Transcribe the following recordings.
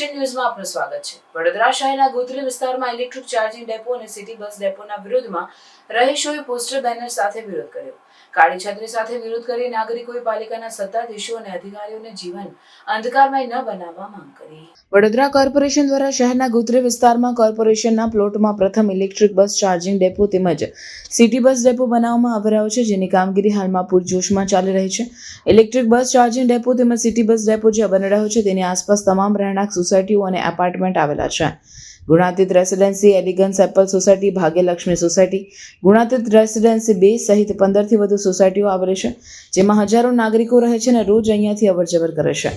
Action ન્યૂઝમાં આપનું સ્વાગત છે. વડોદરા શહેરના ગોત્રી વિસ્તારમાં ઇલેક્ટ્રિક ચાર્જિંગ ડેપો અને સિટી બસ ડેપોના વિરોધમાં રહીશોએ પોસ્ટર બેનર સાથે વિરોધ કર્યો. કાળી છત્રી સાથે વિરોધ કરી નાગરિકોએ પાલિકાના સત્તાધીશો અને અધિકારીઓને જીવન અંધકારમય ન બનાવવા માંગ કરી. વડોદરા કોર્પોરેશન દ્વારા શહેરના ગોત્રી વિસ્તારમાં કોર્પોરેશનના પ્લોટમાં પ્રથમ ઇલેક્ટ્રિક બસ ચાર્જિંગ ડેપો તેમજ સિટી બસ ડેપો બનાવવામાં આવી રહ્યો છે, જેની કામગીરી હાલમાં પૂરજોશમાં ચાલી રહી છે. ઇલેક્ટ્રિક બસ ચાર્જિંગ ડેપો તેમજ સિટી બસ ડેપો જે બની રહ્યો છે, તેની આસપાસ તમામ રહેણાંક સોસાયટીઓ અને એપાર્ટમેન્ટ આવેલા છે. Gunatit residency elegance apple society Bhagyalaxmi society Gunatit residency બે સહિત પંદરથી વધુ સોસાયટીઓ આવેલી છે, જેમાં હજારો નાગરિકો રહે છે અને રોજ અહીંયાથી અવરજવર કરે છે.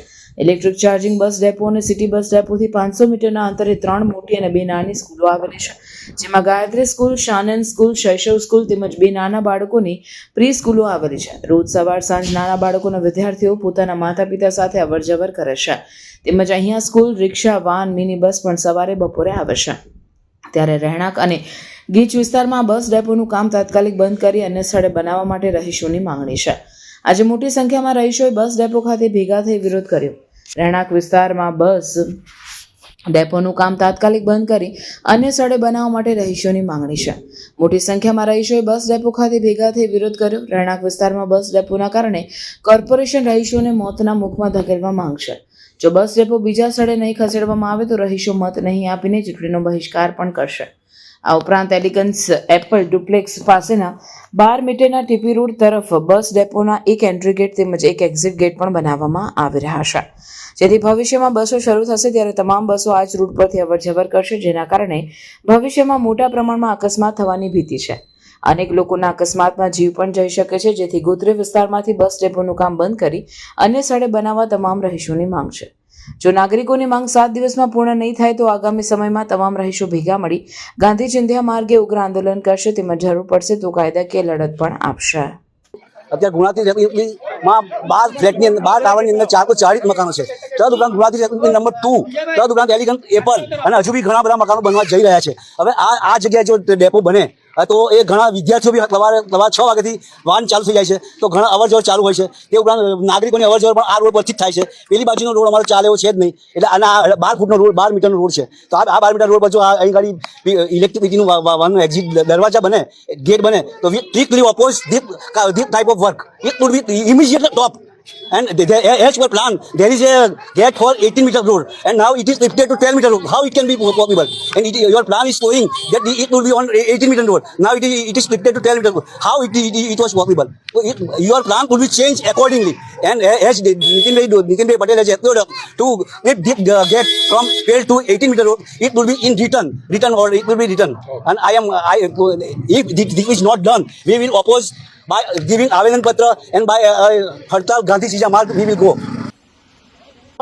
ઇલેક્ટ્રિક ચાર્જિંગ બસ ડેપો અને સિટી બસ ડેપોથી પાંચસો મીટરના અંતરે ત્રણ મોટી અને બે નાની સ્કૂલો આવેલી છે. જેમાં Gayatri school, Shannon school, Shaishav school તેમજ બે નાના બાળકોની પ્રી સ્કૂલો આવેલી છે. રોજ સવાર સાંજ નાના બાળકોના વિદ્યાર્થીઓ પોતાના માતા પિતા સાથે અવરજવર કરે છે. તેમજ અહીંયા school, rickshaw, van mini bus પણ સવારે બપોરે આવે છે. ત્યારે રહેણાંક અને ગીચ વિસ્તારમાં બસ ડેપોનું કામ તાત્કાલિક બંધ કરી અન્ય સ્થળે બનાવવા માટે રહીશોની માંગણી છે. આજે મોટી સંખ્યામાં રહીશોએ બસ ડેપો ખાતે ભેગા થઈ વિરોધ કર્યો. રહેણાંક વિસ્તારમાં બસ ડેપોનું કામ તાત્કાલિક બંધ કરી અન્ય સ્થળે બનાવવા માટે રહીશોની માંગણી છે. મોટી સંખ્યામાં રહીશોએ બસ ડેપો ખાતે ભેગા થઈ વિરોધ કર્યો. રહેણાંક વિસ્તારમાં બસ ડેપોના કારણે કોર્પોરેશન રહીશોને મોતના મુખમાં ધકેલવા માંગશે જો બસ ડેપો બીજા સ્થળે નહીં ખસેડવામાં આવે તો રહીશો મત નહીં આપીને ચૂંટણીનો બહિષ્કાર પણ કરશે. આ ઉપરાંત એલિગન્સ એપલ ડુપ્લેક્સ પાસેના બાર મીટરના ટીપી રોડ તરફ બસ ડેપોના એક એન્ટ્રી ગેટ તેમજ એક એક્ઝિટ ગેટ પણ બનાવવામાં આવી રહ્યા છે. જેથી ભવિષ્યમાં બસો શરૂ થશે ત્યારે તમામ બસો આ જ રૂટ પરથી અવરજવર કરશે, જેના કારણે ભવિષ્યમાં મોટા પ્રમાણમાં અકસ્માત થવાની ભીતિ છે. અનેક લોકોના અકસ્માતમાં જીવ પણ જઈ શકે છે, જેથી ગોત્રી વિસ્તારમાંથી બસ ડેપોનું કામ બંધ કરી અન્ય સ્થળે બનાવવા તમામ રહીશોની માંગ છે. જો નાગરિકોની માંગ સાત દિવસમાં પૂર્ણ નહીં થાય તો આગામી સમયમાં તમામ રહીશો ભેગા મળી ગાંધી ચિંધ્યા માર્ગે ઉગ્ર આંદોલન કરશે તેમજ જરૂર પડશે તો કાયદાકીય લડત પણ આપશે. અત્યારે ગુણાતી માં બાર ફ્લેટની અંદર બાર ટાવરની અંદર ચાર તો ચાળીસ મકાનો છે. તદ ઉપરાંત ગુણાતી નંબર ટુ તદ ઉપરાંત એલિગન એપલ અને હજુ બી ઘણા બધા મકાનો બનવા જઈ રહ્યા છે. હવે આ આ જગ્યાએ જો ડેપો બને તો એ ઘણા વિદ્યાર્થીઓ બી સવારે સવાર છ વાગ્યાથી વાહન ચાલુ થઈ જાય છે. તો ઘણા અવરજવર ચાલુ હોય છે. તે ઉપરાંત નાગરિકોની અવરજવર પણ આ રોડ પરથી જ થાય છે. પેલી બાજુનો રોડ અમારો ચાલે એવો છે જ નહીં. એટલે આના બાર ફૂટનો રોડ, બાર મીટરનો રોડ છે. તો આ બાર મીટર રોડ પર જો અહીં ગાડી ઇલેક્ટ્રિસિટીનું વાહનનું એક્ઝિટ દરવાજા બને ગેટ બને, તો we strictly oppose this this type of work it would be immediate stop And there, as per plan, there is a gate for 18 meter road, and now it is lifted to 12 meter road. How it can be possible? And it, your plan is showing that it will be on 18 meter road. Now it is, it is lifted to 12 meter road. How it, it, it was possible? It, your plan could be changed accordingly. And as the- Nitin Bhai, Nitin Bhai Patel has appeared to if uh, gate from 12 to 18 meter road, it will be in return, return or it will be return. And I am, I, if this is not done, we will oppose by giving Avedan Patra and by uh, Hartal Gandhi Sija Marg, we.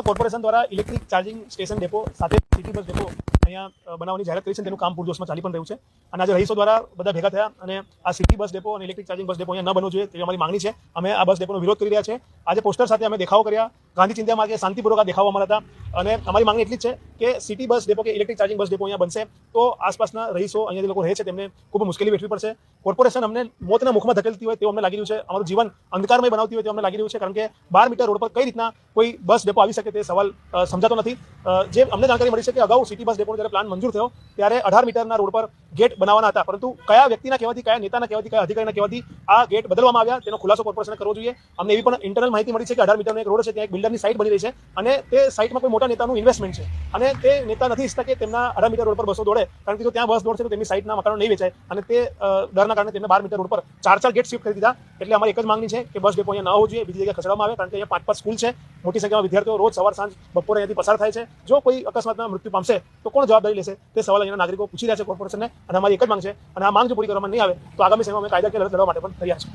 Corporation દ્વારા electric charging station depot સાથે city bus depot અહીંયા બનાવવાની જાહેરાત કરી છે તેનું કામ પૂરજોશમાં ચાલી પણ રહ્યું છે. અને આજે રહીશો દ્વારા બધા ભેગા થયા અને આ સિટી બસ ડેપો અને ઇલેક્ટ્રિક ચાર્જિંગ બસ ડેપો અહીંયા ન બનવું જોઈએ તેવી અમારી માંગણી છે. અમે આ બસ ડેપોનો વિરોધ કરી રહ્યા છે. આજે પોસ્ટર સાથે અમે દેખાવો કર્યા. ગાંધી ચિંતા માર્ગે શાંતિપૂર્વક આ દેખાવો હતા. અને અમારી માંગણી એટલી જ છે કે સિટી બસ ડેપો કે ઇલેક્ટ્રિક ચાર્જિંગ બસ ડેપો અહીંયા બનશે, તો આસપાસના રહીશો અહીંયા જે લોકો રહે છે તેમને ખૂબ મુશ્કેલી વેઠવી પડશે. કોર્પોરેશન અમને મોતના મુખમાં ધકેલતી હોય તેવું અમને લાગી રહ્યું છે. અમારું જીવન અંધકારમય બનાવતી હોય તેવું અમને લાગી રહ્યું છે, કારણ કે બાર મીટર રોડ પર કઈ રીતના કોઈ બસ ડેપો આવી શકે તે સવાલ સમજાતો નથી. જે અમને જાણકારી મળી છે કે અગાઉ સિટી બસ ડેપોનો જ્યારે પ્લાન મંજૂર થયો, ત્યારે અઢાર મીટરના રોડ પર ગેટ બનાવવાના હતા. પરંતુ કયા વ્યક્તિના કહેવાથી, કયા નેતાના કહેવાથી, કયા અધિકારીના કહેવાથી આ ગેટ બદલવામાં આવ્યા, તેનો ખુલાસો કોર્પોરેશન કરવો જોઈએ. અમને એવી પણ ઇન્ટરનલ માહિતી મળી છે કે અઢાર મીટરનો એક રોડ છે, ત્યાં એક બિલ્ડરની સાઇટ બની રહી છે અને તે સાઇટમાં કોઈ મોટા નેતાનું ઇન્વેસ્ટમેન્ટ છે. અને તે નેતા નથી ઈચ્છતા કે તેમના અઢાર મીટર રોડ પર બસો દોડે. કારણ કે જો ત્યાં બસ દોડશે તો તેમની સાઈડના મકાનો નહીં વેચાય. અને તે દરના કારણે તેમને બાર મીટર રોડ પર ચાર ચાર ગેટ શિફ્ટ કરી દીધા. એટલે અમારી એક જ માંગણી છે કે બસ ડેપો અહીંયા ન હોવું જોઈએ. બીજી જગ્યાએ ખસેડવામાં આવે. કારણ કે અહીંયા પાંચ પાંચ સ્કૂલ છે. મોટી સંખ્યામાં વિદ્યાર્થીઓ રોજ સવાર સાંજ બપોરે અહીંયાથી પસાર થાય છે. જો કોઈ અકસ્માતમાં મૃત્યુ પામશે, તો કોણ જવાબદારી લેશે? તે સવાલ અહીંના નાગરિકો પૂછી રહ્યા છે કોર્પોરેશનને અને અમારી એક જ માંગ છે. અને આ માંગ જો પૂરી કરવામાં નહીં આવે, તો આગામી સમયમાં અમે કાયદાકીય લડવા માટે પણ તૈયાર છે